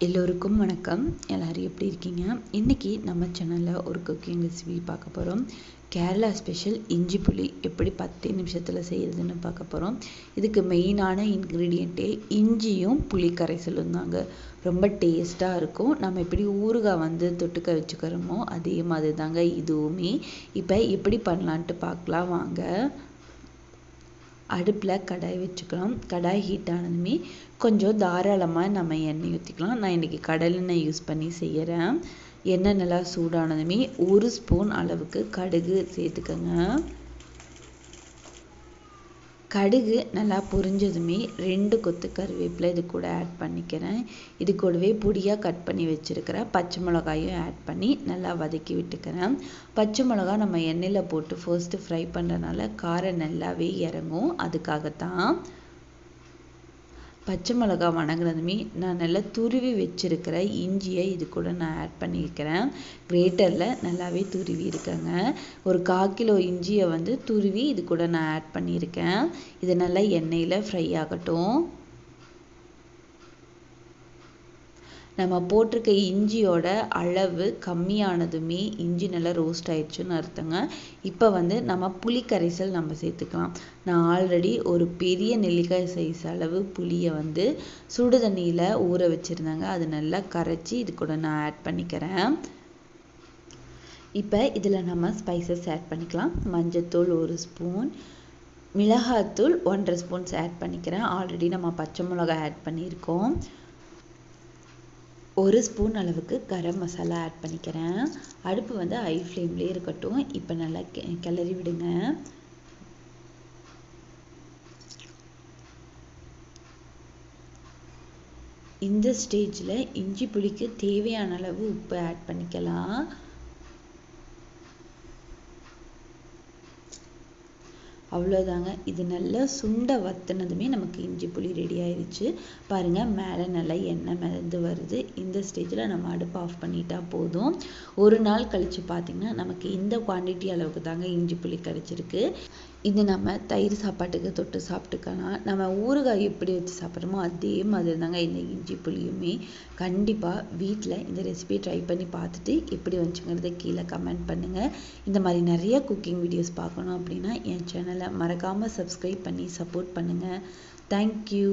எல்லோருக்கும் வணக்கம். எல்லோரும் எப்படி இருக்கீங்க? இன்றைக்கி நம்ம சேனலில் ஒரு குக்கிங் ரெசிபி பார்க்க போகிறோம் கேரளா ஸ்பெஷல் இஞ்சி புளி எப்படி பத்து நிமிஷத்தில் செய்கிறதுன்னு பார்க்க போகிறோம் இதுக்கு மெயினான இன்க்ரீடியண்ட்டே இஞ்சியும் புளி கரைசலும் தாங்க. ரொம்ப டேஸ்ட்டாக இருக்கும். நம்ம எப்படி ஊறுகாய் வந்து தொட்டுக்க வச்சுக்கிறோமோ அதே மாதிரி தாங்க இதுவுமே. இப்போ எப்படி பண்ணலான்ட்டு பார்க்கலாம். வாங்க. அடுப்பில் கடாய் வச்சுக்கலாம். கடாய் ஹீட் ஆனதுமே கொஞ்சம் தாராளமாக நம்ம எண்ணெய் ஊற்றிக்கலாம் நான் இன்றைக்கி கடலெண்ணெய் யூஸ் பண்ணி செய்கிறேன் எண்ணெய் நல்லா சூடானதுமே ஒரு ஸ்பூன் அளவுக்கு கடுகு சேர்த்துக்கோங்க. கடுகு நல்லா பொரிஞ்சதுமே ரெண்டு கொத்து கருவேப்பிலை இது கூட ஆட் பண்ணிக்கிறேன். இது கூடவே பொடியாக கட் பண்ணி வச்சுருக்கிற பச்சை மிளகாயும் ஆட் பண்ணி நல்லா வதக்கி விட்டுக்கிறேன். பச்சை மிளகா நம்ம எண்ணெயில் போட்டு ஃபர்ஸ்ட்டு ஃப்ரை பண்ணுறதுனால காரம் நல்லாவே இறங்கும். அதுக்காகத்தான் பச்சை மிளகா வணங்கினதுமே நான் நல்லா துருவி வச்சுருக்கிற இஞ்சியை இது கூட நான் ஆட் பண்ணியிருக்கிறேன். கிரேட்டரில் நல்லாவே துருவி இருக்கேங்க. ஒரு கால் கிலோ இஞ்சியை வந்து துருவி இது கூட நான் ஆட் பண்ணியிருக்கேன். இது நல்லா எண்ணெயில் ஃப்ரை ஆகட்டும். நம்ம போட்டிருக்க இஞ்சியோட அளவு கம்மியானதுமே இஞ்சி நல்லா ரோஸ்ட் ஆயிடுச்சுன்னு அர்த்தங்க. இப்போ வந்து நம்ம புளி கரைசல் நம்ம சேர்த்துக்கலாம். நான் ஆல்ரெடி ஒரு பெரிய நெல்லிக்காய் சைஸ் அளவு புளியை வந்து சுடு தண்ணியில் ஊற வச்சுருந்தேங்க. அது நல்லா கரைச்சி இது கூட நான் ஆட் பண்ணிக்கிறேன். இப்போ இதில் நம்ம ஸ்பைசஸ் ஆட் பண்ணிக்கலாம். மஞ்சத்தூள் ஒரு ஸ்பூன் மிளகாத்தூள் ஒன்றரை ஸ்பூன்ஸ் ஆட் பண்ணிக்கிறேன். ஆல்ரெடி நம்ம பச்சை மிளகாய் ஆட் பண்ணியிருக்கோம். ஒரு ஸ்பூன் அளவுக்கு கரம் மசாலா ஆட் பண்ணிக்கிறேன். அடுப்பு வந்து ஹை ஃப்ளேம்லேயே இருக்கட்டும். இப்போ நல்லா கிளறி விடுங்க. இந்த ஸ்டேஜில் இஞ்சி புளிக்கு தேவையான அளவு உப்பு ஆட் பண்ணிக்கலாம். அவ்வளோதாங்க இது நல்லா சுண்டை வத்தினதுமே நமக்கு இஞ்சி புளி ரெடி ஆயிடுச்சு பாருங்கள் மேலே நல்லா எண்ணெய் மிதந்து வருது. இந்த ஸ்டேஜில் நம்ம அடுப்பு ஆஃப் பண்ணிட்டா போதும். ஒரு நாள் கழித்து பார்த்திங்கன்னா நமக்கு இந்த குவான்டிட்டி அளவுக்கு தாங்க இஞ்சி புளி கிடச்சிருக்கு இது நம்ம தயிர் சாப்பாட்டுக்கு தொட்டு சாப்பிட்டுக்கலாம் நம்ம ஊறுகாய் எப்படி வச்சு சாப்பிட்றோமோ அதே மாதிரி தாங்க இந்த இஞ்சி புளியுமே. கண்டிப்பாக வீட்டில் இந்த ரெசிபியை ட்ரை பண்ணி பார்த்துட்டு எப்படி வந்துச்சுங்கிறத கீழே கமெண்ட் பண்ணுங்கள் இந்த மாதிரி நிறைய குக்கிங் வீடியோஸ் பார்க்கணும் அப்படின்னா என் சேனலை மறக்காமல் சப்ஸ்கிரைப் பண்ணி சப்போர்ட் பண்ணுங்கள் தேங்க்யூ